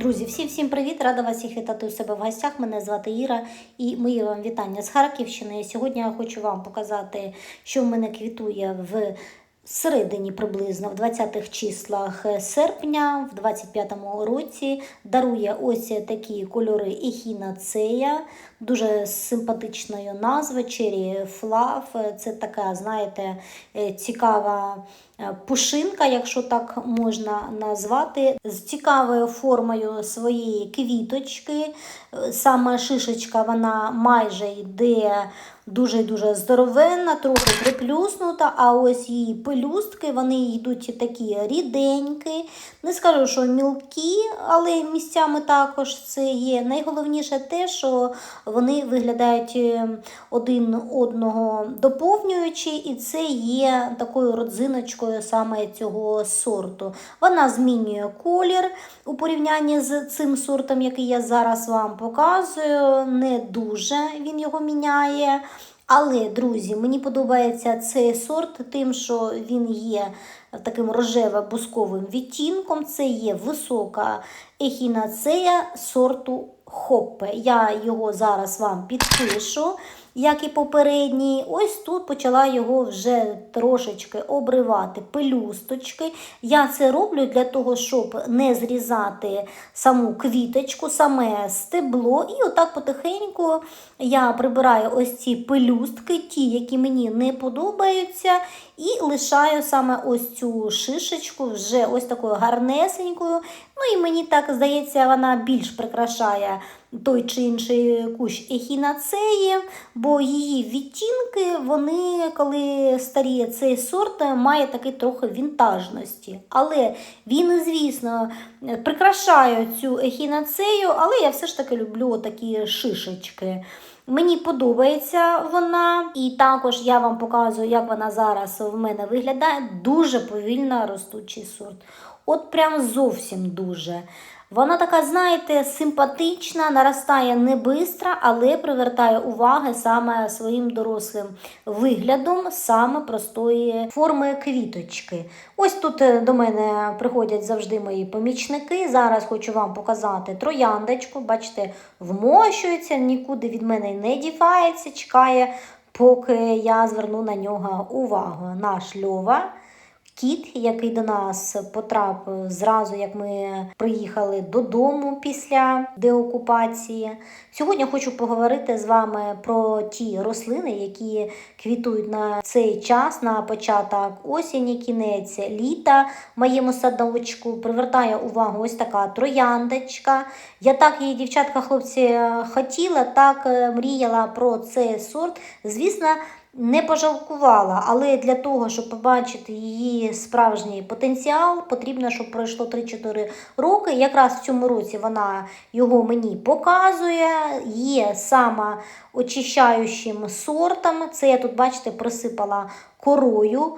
Друзі, всім всім привіт! Рада вас всіх вітати у себе в гостях. Мене звати Іра і мої вам вітання з Харківщини. Сьогодні я хочу вам показати, що в мене квітує в середині приблизно в 20-х числах серпня, в 25-му році. Дарує ось такі кольори ехінацея, дуже симпатичною назвою Cherry Fluff. Це така, знаєте, е, цікава е, пушинка, якщо так можна назвати, з цікавою формою своєї квіточки. Е, Саме шишечка вона майже йде дуже-дуже здоровенна, трохи приплюснута, а ось її пелюстки, вони йдуть такі ріденькі. Не скажу, що мілкі, але місцями також це є. Найголовніше те, що вони виглядають е, один одного доповнюючи, і це є такою родзиночкою саме цього сорту. Вона змінює колір у порівнянні з цим сортом, який я зараз вам показую. Не дуже він його міняє. Але, друзі, мені подобається цей сорт тим, що він є таким рожево-бусковим відтінком. Це є висока ехінацея сорту Хоппе. Я його зараз вам підпишу, як і попередній. Ось тут почала його вже трошечки обривати пелюсточки. Я це роблю для того, щоб не зрізати саму квіточку, саме стебло. І отак потихеньку я прибираю ось ці пелюстки, ті, які мені не подобаються, і лишаю саме ось цю шишечку вже ось такою гарнесенькою. Ну і мені так здається, вона більш прикрашає той чи інший кущ ехінацеї, бо її відтінки, вони, коли старіє цей сорт, має такий трохи вінтажності. Але він, звісно, прикрашає цю ехінацею, але я все ж таки люблю такі шишечки. Мені подобається вона, і також я вам показую, як вона зараз в мене виглядає. Дуже повільно ростучий сорт. От прям зовсім дуже. Вона така, знаєте, симпатична, наростає не бистро, але привертає уваги саме своїм дорослим виглядом, саме простої форми квіточки. Ось тут е, до мене приходять завжди мої помічники. Зараз хочу вам показати трояндочку. Бачите, вмощується, нікуди від мене не дівається, чекає, поки я зверну на нього увагу. Наш льова. Кіт, який до нас потрапив зразу, як ми приїхали додому після деокупації. Сьогодні хочу поговорити з вами про ті рослини, які квітують на цей час, на початок осені, кінець літа. В моєму садочку привертає увагу ось така трояндочка. Я так її, дівчатка, хлопці, хотіла, так е, мріяла про цей сорт. Звісно, не пожалкувала, але для того, щоб побачити її справжній потенціал, потрібно, щоб пройшло 3-4 роки. Якраз в цьому році вона його мені показує, є саме очищаючим сортом. Це я тут, бачите, присипала корою.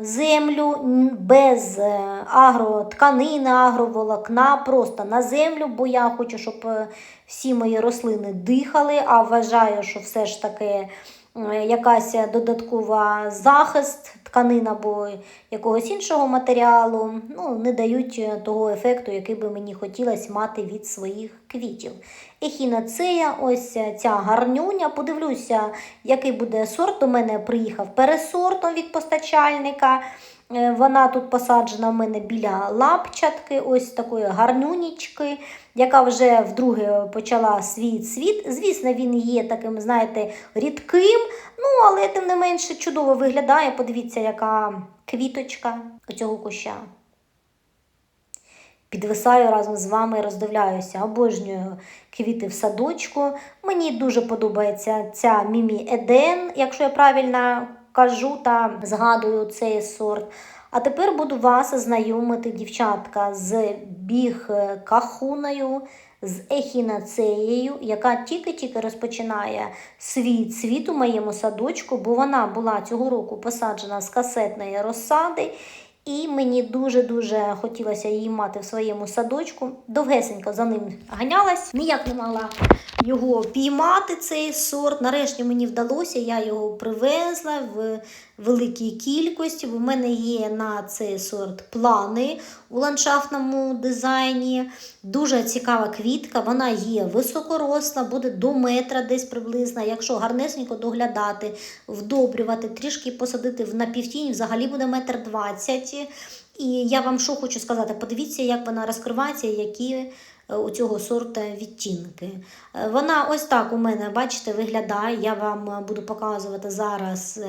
Землю без е, агротканини, агроволокна, просто на землю, бо я хочу, щоб е, всі мої рослини дихали, а вважаю, що все ж таки якась додаткова захист тканин або якогось іншого матеріалу ну, не дають того ефекту, який би мені хотілося мати від своїх квітів. Ехінацея, ось ця гарнюня. Подивлюся, який буде сорт. У мене приїхав пересортом від постачальника. Е, Вона тут посаджена в мене біля лапчатки, ось такої гарнюнічки, яка вже вдруге почала свій цвіт. Звісно, він є таким, знаєте, рідким, ну, але тим не менше чудово виглядає. Подивіться, яка квіточка цього куща. Підвисаю разом з вами роздивляюся, обожнюю квіти в садочку. Мені дуже подобається ця Мімі Еден, якщо я правильно кажу та згадую цей сорт. А тепер буду вас знайомити, дівчатка, з біг кахуною, з ехінацеєю, яка тільки-тільки розпочинає свій цвіт у моєму садочку, бо вона була цього року посаджена з касетної розсади. І мені дуже-дуже хотілося її мати в своєму садочку. Довгесенько за ним ганялась, ніяк не могла його піймати, цей сорт. Нарешті мені вдалося, я його привезла в великій кількості. У мене є на цей сорт плани у ландшафтному дизайні. Дуже цікава квітка, вона є високоросла, буде до метра десь приблизно. Якщо гарнесенько доглядати, вдобрювати, трішки посадити в напівтінь, взагалі буде метр двадцять. І я вам що хочу сказати, подивіться, як вона розкривається, які е, у цього сорта відтінки. Е, Вона ось так у мене, бачите, виглядає. Я вам е, буду показувати зараз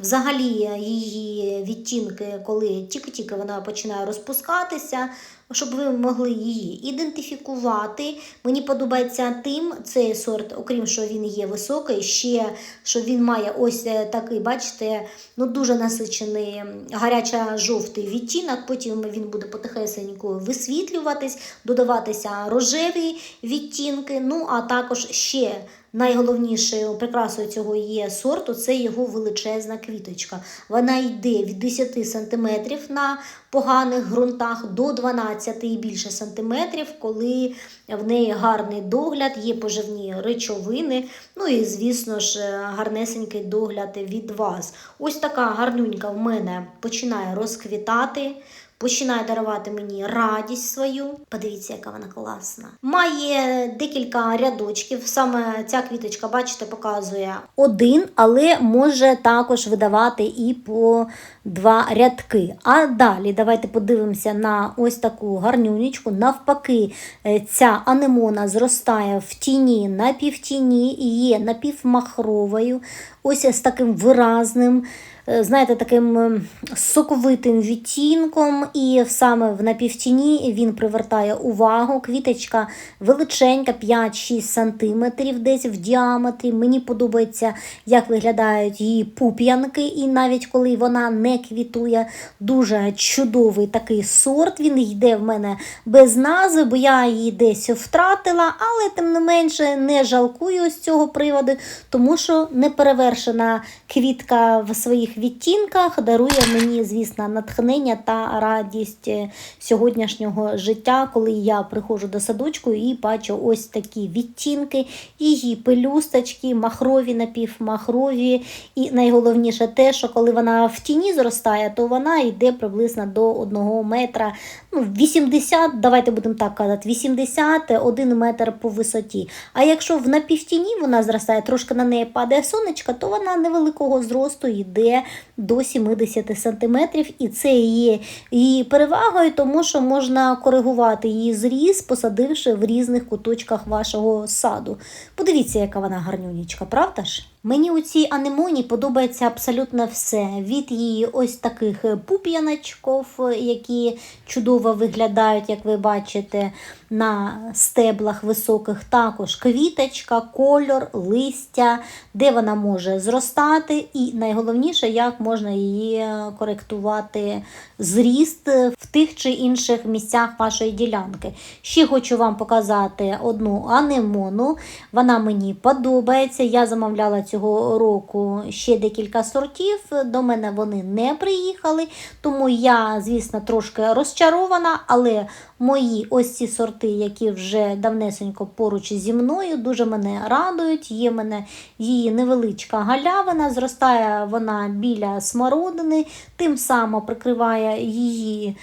взагалі її відтінки, коли тільки-тільки вона починає розпускатися, щоб ви могли її ідентифікувати. Мені подобається тим цей сорт, окрім що він є високий, ще що він має ось е, такий, бачите, ну дуже насичений гаряча-жовтий відтінок. Потім він буде потихесенько висвітлюватись, додаватися рожеві відтінки. Ну а також ще найголовнішою прикрасою цього є сорту це його величезна квіточка. Вона йде від 10 см на поганих ґрунтах до 12 і більше сантиметрів, коли в неї гарний догляд, є поживні речовини. Ну і, звісно ж, гарнесенький догляд від вас. Ось така гарнюнька в мене починає розквітати. Починає дарувати мені радість свою. Подивіться, яка вона класна. Має декілька рядочків. Саме ця квіточка, бачите, показує один, але може також видавати і по два рядки. А далі давайте подивимося на ось таку гарнюнечку. Навпаки, е, ця анемона зростає в тіні, на півтіні і є напівмахровою. Ось з таким виразним е, знаєте, таким ем, соковитим відтінком, і саме в напівтіні він привертає увагу. Квіточка величенька, 5-6 см десь в діаметрі. Мені подобається, як виглядають її пуп'янки, і навіть коли вона не квітує, дуже чудовий такий сорт. Він йде в мене без назви, бо я її десь втратила, але тим не менше не жалкую з цього приводу, тому що неперевершена квітка в своїх відтінках дарує мені, звісно, натхнення та радість сьогоднішнього життя, коли я приходжу до садочку і бачу ось такі відтінки, її пелюсточки, махрові, напівмахрові. І найголовніше те, що коли вона в тіні зростає, то вона йде приблизно до 1 метра. Ну, 80, давайте будемо так казати, 81 метр по висоті. А якщо в напівтіні вона зростає, трошки на неї падає сонечко, то вона невеликого зросту йде до 70 сантиметрів, і це є її перевагою, тому що можна коригувати її зріз, посадивши в різних куточках вашого саду. Подивіться, яка вона гарнюнічка, правда ж? Мені у цій анемоні подобається абсолютно все. Від її ось таких пуп'яночків, які чудово виглядають, як ви бачите, на стеблах високих. Також квіточка, кольор, листя, де вона може зростати, і найголовніше, як можна її коректувати зріст в тих чи інших місцях вашої ділянки. Ще хочу вам показати одну анемону. Вона мені подобається. Я замовляла цього року ще декілька сортів. До мене вони не приїхали, тому я, звісно, трошки розчарована, але мої ось ці сорти, які вже давнесенько поруч зі мною, дуже мене радують. Є мене її невеличка галявина, зростає вона біля смородини, тим самим прикриває її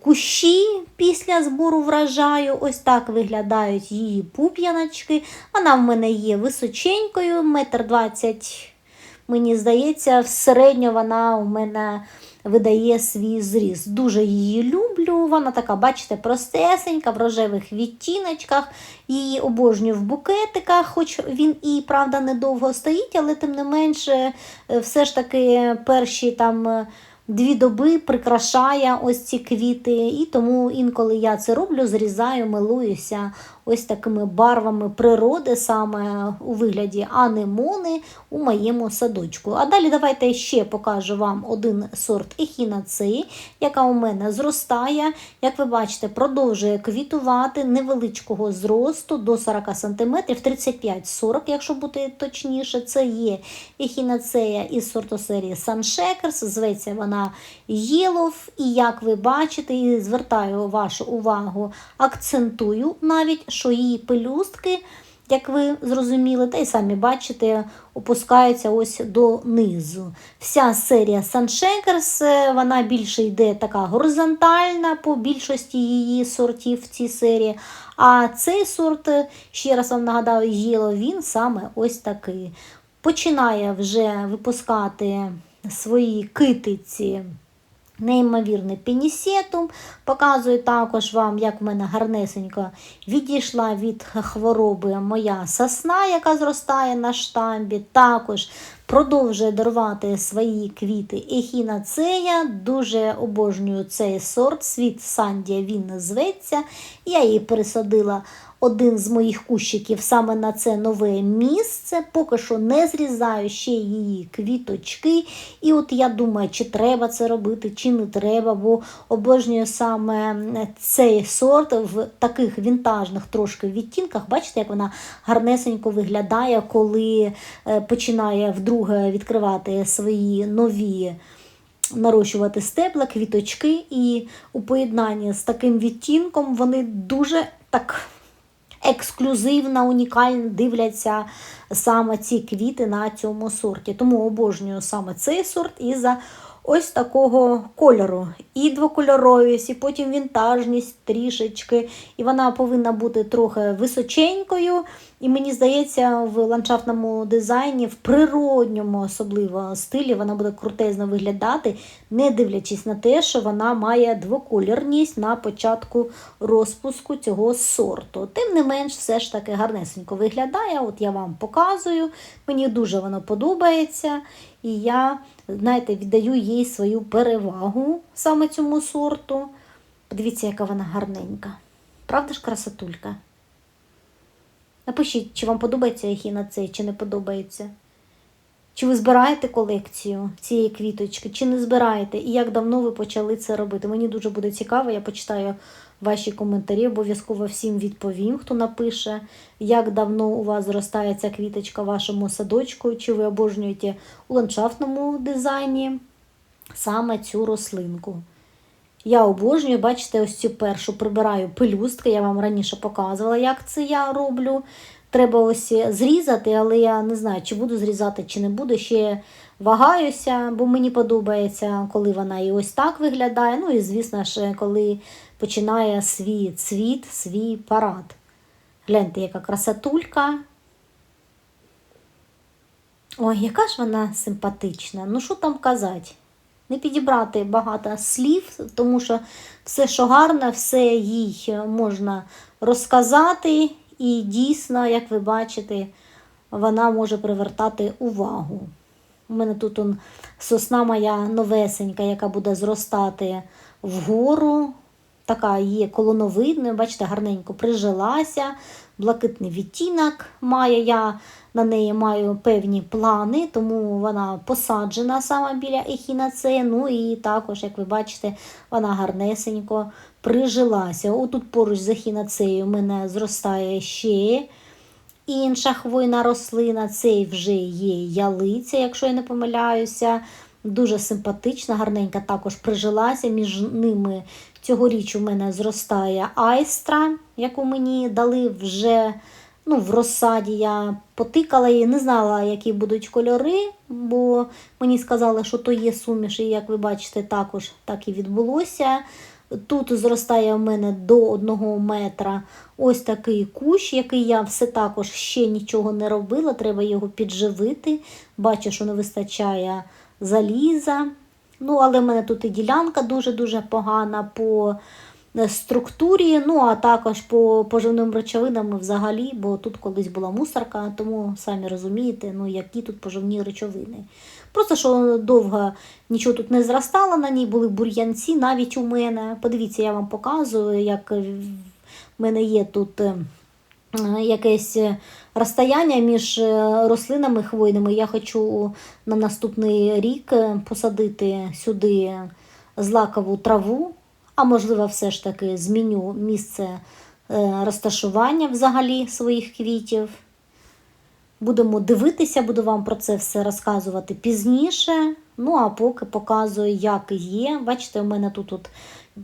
кущі після збору врожаю. Ось так виглядають її пуп'яночки. Вона в мене є височенькою, метр двадцять. Мені здається, в середньо вона у мене видає свій зріст. Дуже її люблю. Вона така, бачите, простесенька, в рожевих відтіночках. Її обожнюю в букетиках, хоч він і, правда, недовго стоїть, але тим не менше, е, все ж таки перші там. Дві доби прикрашає ось ці квіти, і тому інколи я це роблю, зрізаю, милуюся ось такими барвами природи, саме у вигляді анемони у моєму садочку. А далі давайте ще покажу вам один сорт ехінацеї, яка у мене зростає. Як ви бачите, продовжує квітувати невеличкого зросту до 40 см, 35-40, якщо бути точніше. Це є ехінацея із сорту серії Sunshakers, зветься вона Єлов. І як ви бачите, і звертаю вашу увагу, акцентую навіть, що її пелюстки, як ви зрозуміли, та й самі бачите, опускаються ось донизу. Вся серія Sunshakers, е, вона більше йде така горизонтальна по більшості її сортів в цій серії. А цей сорт, ще раз вам нагадаю, Єло, він саме ось такий. Починає вже випускати свої китиці. Неймовірний пенісетум. Показую також вам, як в мене гарнесенько відійшла від хвороби моя сосна, яка зростає на штамбі. Також продовжує дарувати свої квіти ехінацея. Дуже обожнюю цей сорт. Світ Сандія він зветься. Я її пересадила один з моїх кущиків саме на це нове місце. Поки що не зрізаю ще її квіточки. І от я думаю, чи треба це робити, чи не треба, бо обожнюю саме цей сорт в таких вінтажних трошки відтінках. Бачите, як вона гарнесенько виглядає, коли е, починає вдруге відкривати свої нові. Нарощувати стебла, квіточки, і у поєднанні з таким відтінком вони дуже так ексклюзивно, унікальна дивляться саме ці квіти на цьому сорті. Тому обожнюю саме цей сорт і за ось такого кольору. І двокольоровість, і потім вінтажність трішечки. І вона повинна бути трохи височенькою. І мені здається, в ландшафтному дизайні, в природньому особливо стилі, вона буде крутезно виглядати, не дивлячись на те, що вона має двоколірність на початку розпуску цього сорту. Тим не менш, все ж таки гарнесенько виглядає. От я вам показую. Мені дуже воно подобається. І я, знаєте, віддаю їй свою перевагу саме цьому сорту. Подивіться, яка вона гарненька. Правда ж, красотулька? Напишіть, чи вам подобається ехіна цей, чи не подобається. Чи ви збираєте колекцію цієї квіточки, чи не збираєте, і як давно ви почали це робити? Мені дуже буде цікаво, я почитаю ваші коментарі, обов'язково всім відповім, хто напише, як давно у вас зростає ця квіточка в вашому садочку, чи ви обожнюєте у ландшафтному дизайні саме цю рослинку. Я обожнюю, бачите, ось цю першу прибираю пелюстки, я вам раніше показувала, як це я роблю. Треба ось зрізати, але я не знаю, чи буду зрізати, чи не буду. Ще вагаюся, бо мені подобається, коли вона і ось так виглядає. Ну і, звісно ж, коли починає свій цвіт, свій парад. Гляньте, яка красотулька. Ой, яка ж вона симпатична. Ну, що там казати? Не підібрати багато слів, тому що все, що гарне, все їй можна розказати. І дійсно, як ви бачите, вона може привертати увагу. У мене тут он, сосна моя новесенька, яка буде зростати вгору. Така є колоновидною, бачите, гарненько прижилася, блакитний відтінок має. Я на неї маю певні плани, тому вона посаджена саме біля ехінацеї. Ну і також, як ви бачите, вона гарнесенько прижилася. Отут поруч з ехінацею у мене зростає ще інша хвойна рослина. Це вже є ялиця, якщо я не помиляюся. Дуже симпатична, гарненька також прижилася. Між ними цьогоріч у мене зростає айстра, яку мені дали вже ну, в розсаді. Я потикала її, не знала, які будуть кольори, бо мені сказали, що то є суміш, і як ви бачите, також так і відбулося. Тут зростає у мене до одного метра ось такий кущ, який я все також ще нічого не робила, треба його підживити. Бачу, що не вистачає заліза. Ну, але в мене тут і ділянка дуже-дуже погана по структурі, ну а також по поживним речовинам взагалі, бо тут колись була мусорка, тому самі розумієте, ну які тут поживні речовини. Просто що довго нічого тут не зростало на ній, були бур'янці навіть у мене. Подивіться, я вам показую, як в мене є тут е, якесь е, розстояння між е, рослинами хвойними. Я хочу на наступний рік е, посадити сюди злакову траву, а можливо, все ж таки зміню місце е, розташування взагалі своїх квітів. Будемо дивитися, буду вам про це все розказувати пізніше. Ну, а поки показую, як є. Бачите, у мене тут от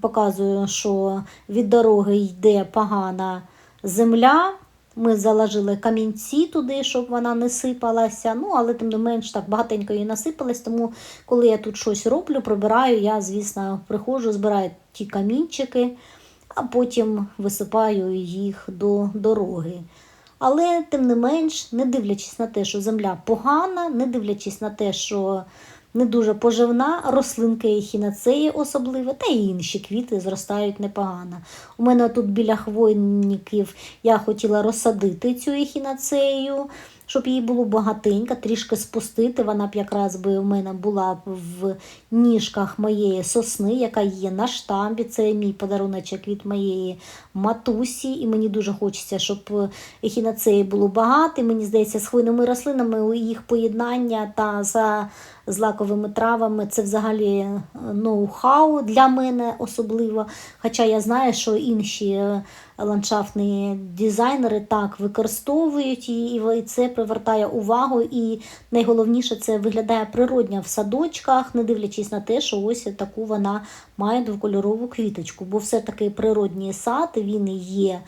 показую, що від дороги йде погана земля. Ми заложили камінці туди, щоб вона не сипалася. Ну, але тим не менш так багатенько її насипалось. Тому, коли я тут щось роблю, прибираю, я, звісно, приходжу, збираю ті камінчики, а потім висипаю їх до дороги. Але тим не менш, не дивлячись на те, що земля погана, не дивлячись на те, що не дуже поживна, рослинки ехінацеї особливо, та й інші квіти зростають непогано. У мене тут біля хвойників я хотіла розсадити цю ехінацею, щоб її було багатенько, трішки спустити. Вона б якраз би у мене була в ніжках моєї сосни, яка є на штамбі. Це мій подаруночок від моєї матусі. І мені дуже хочеться, щоб ехінацеї було багато. І мені здається, з хвойними рослинами їх поєднання та за злаковими травами це взагалі е, ноу-хау для мене особливо. Хоча я знаю, що інші е, ландшафтні дизайнери так використовують її, і це привертає увагу. І найголовніше це виглядає природньо в садочках, не дивлячись на те, що ось таку вона має двокольорову квіточку. Бо все-таки природній сад він є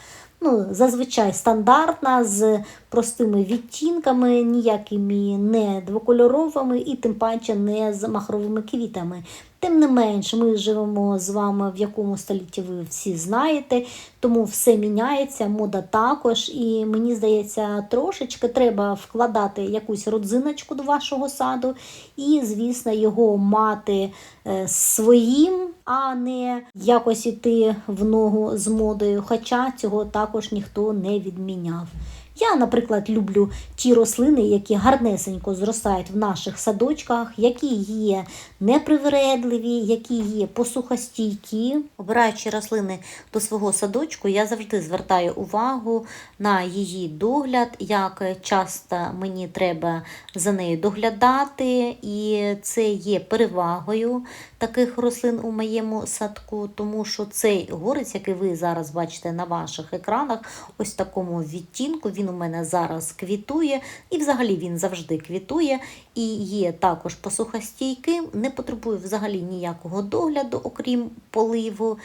ну, зазвичай стандартна, з простими відтінками, ніякими не двокольоровими і тим паче не з махровими квітами. Тим не менш, ми живемо з вами в якому столітті ви всі знаєте, тому все міняється, мода також. І мені здається, трошечки треба вкладати якусь родзиночку до вашого саду, і, звісно, його мати е, своїм, а не якось іти в ногу з модою. Хоча цього також ніхто не відміняв. Я, наприклад, люблю ті рослини, які гарнесенько зростають в наших садочках, які є непривередливі, які є посухостійкі. Обираючи рослини до свого садочку, я завжди звертаю увагу на її догляд, як часто мені треба за нею доглядати, і це є перевагою таких рослин у моєму садку, тому що цей горець, який ви зараз бачите на ваших екранах, ось такому відтінку, він у мене зараз квітує, і взагалі він завжди квітує, і є також посухостійким, не потребує взагалі ніякого догляду, окрім поливу.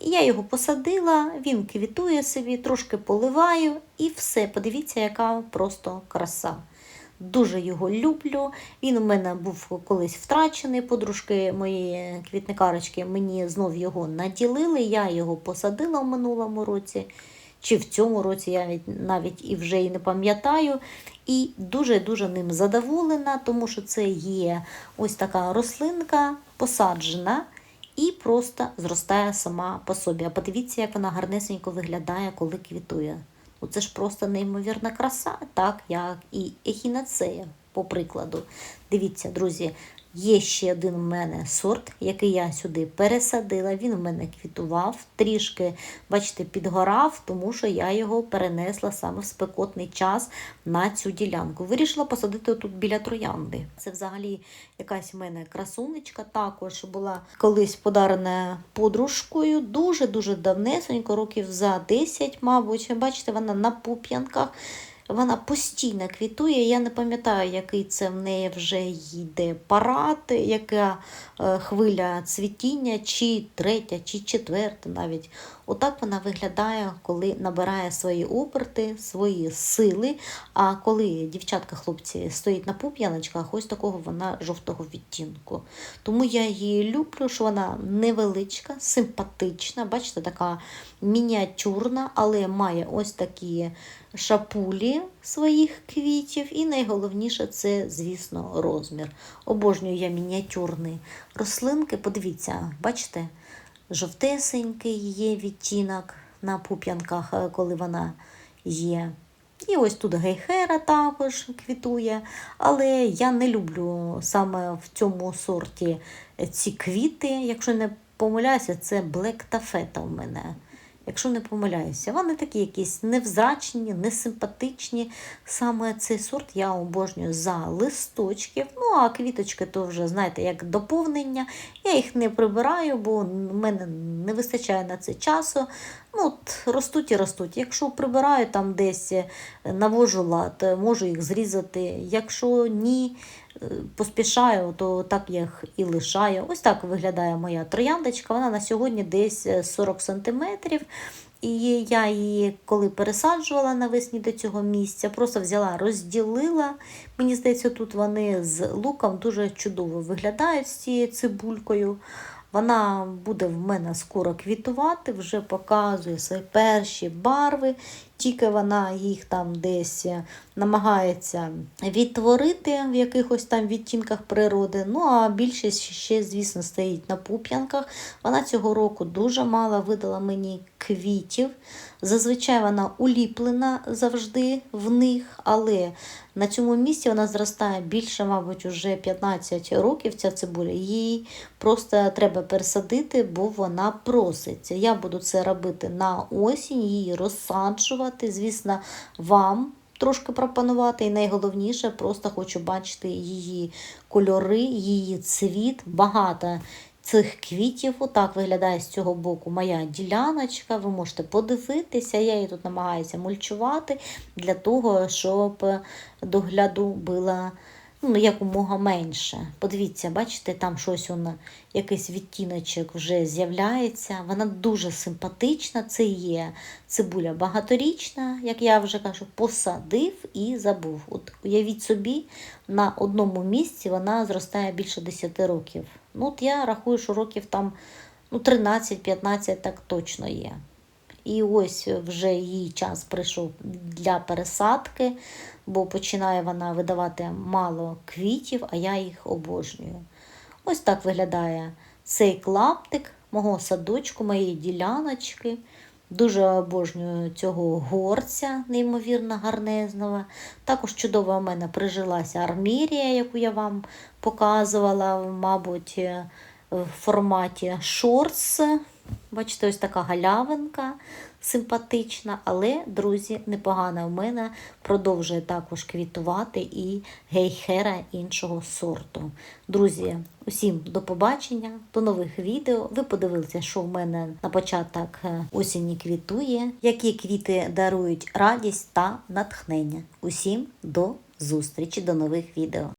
Я його посадила, він квітує собі, трошки поливаю і все. Подивіться, яка просто краса. Дуже його люблю. Він у мене був колись втрачений. Подружки моєї квітникарочки мені знов його наділили. Я його посадила в минулому році, чи в цьому році я навіть, і вже і не пам'ятаю. І дуже-дуже ним задоволена, тому що це є ось така рослинка посаджена. І просто зростає сама по собі. А подивіться, як вона гарнесенько виглядає, коли квітує. Ну, це ж просто неймовірна краса, так як і ехінацея, по прикладу. Дивіться, друзі, є ще один у мене сорт, який я сюди пересадила. Він у мене квітував, трішки, бачите, підгорав, тому що я його перенесла саме в спекотний час на цю ділянку. Вирішила посадити тут біля троянди. Це взагалі якась в мене красунечка, також була колись подарена подружкою. Дуже-дуже давнесенько, років за 10, мабуть. Бачите, вона на пуп'янках. Вона постійно квітує. Я не пам'ятаю, який це в неї вже йде парад, яка е, хвиля цвітіння, чи третя, чи четверта навіть. Отак вона виглядає, коли набирає свої оберти, свої сили. А коли дівчатка-хлопці стоять на пуп'яночках, ось такого вона жовтого відтінку. Тому я її люблю, що вона невеличка, симпатична, бачите, така мініатюрна, але має ось такі шапулі своїх квітів. І найголовніше це, звісно, розмір. Обожнюю я мініатюрні рослинки. Подивіться, бачите? Жовтесенький є відтінок на пуп'янках, е, коли вона є. І ось тут гейхера також квітує. Але я не люблю саме в цьому сорті ці квіти. Якщо не помиляюся, це блек тафета у мене. Якщо не помиляюся. Вони такі якісь невзрачні, несимпатичні. Саме цей сорт я обожнюю за листочків. Ну, а квіточки то вже, знаєте, як доповнення. Я їх не прибираю, бо в мене не вистачає на це часу. Ну, от, ростуть і ростуть. Якщо прибираю там десь, е, навожу лад, е, можу їх зрізати. Якщо ні, поспішаю, то так я їх і лишаю. Ось так виглядає моя трояндочка. Вона на сьогодні десь е, 40 см. І я її, коли пересаджувала навесні до цього місця, просто взяла, розділила. Мені здається, тут вони з луком дуже чудово виглядають з цією цибулькою. Вона буде в мене скоро квітувати, вже показує свої перші барви, тільки вона їх там десь намагається відтворити в якихось там відтінках природи. Ну а більшість ще, звісно, стоїть на пуп'янках. Вона цього року дуже мало видала мені квітів. Зазвичай вона уліплена завжди в них, але на цьому місці вона зростає більше, мабуть, уже 15 років. Ця цибуля. Їй просто треба пересадити, бо вона проситься. Я буду це робити на осінь, її розсаджувати. Звісно, вам трошки пропонувати. І найголовніше, просто хочу бачити її кольори, її цвіт. Багато цих квітів. Отак виглядає з цього боку моя діляночка. Ви можете подивитися. Я її тут намагаюся мульчувати для того, щоб догляду було ну, якомога менше. Подивіться, бачите, там щось воно, якийсь відтіночок вже з'являється. Вона дуже симпатична. Це є цибуля багаторічна, як я вже кажу, посадив і забув. От уявіть собі, на одному місці вона зростає більше 10 років. Ну, от я рахую, що років там ну, 13-15 так точно є. І ось вже її час прийшов для пересадки, бо починає вона видавати мало квітів, а я їх обожнюю. Ось так виглядає цей клаптик мого садочку, моєї діляночки. Дуже обожнюю цього горця, неймовірно гарнезного. Також чудово у мене прижилася армірія, яку я вам показувала, мабуть, в форматі шорс. Бачите, ось така галявинка симпатична, але, друзі, непогана в мене продовжує також квітувати і гейхера іншого сорту. Друзі, усім до побачення, до нових відео. Ви подивилися, що в мене на початок е, осені квітує, які квіти дарують радість та натхнення. Усім до зустрічі, до нових відео.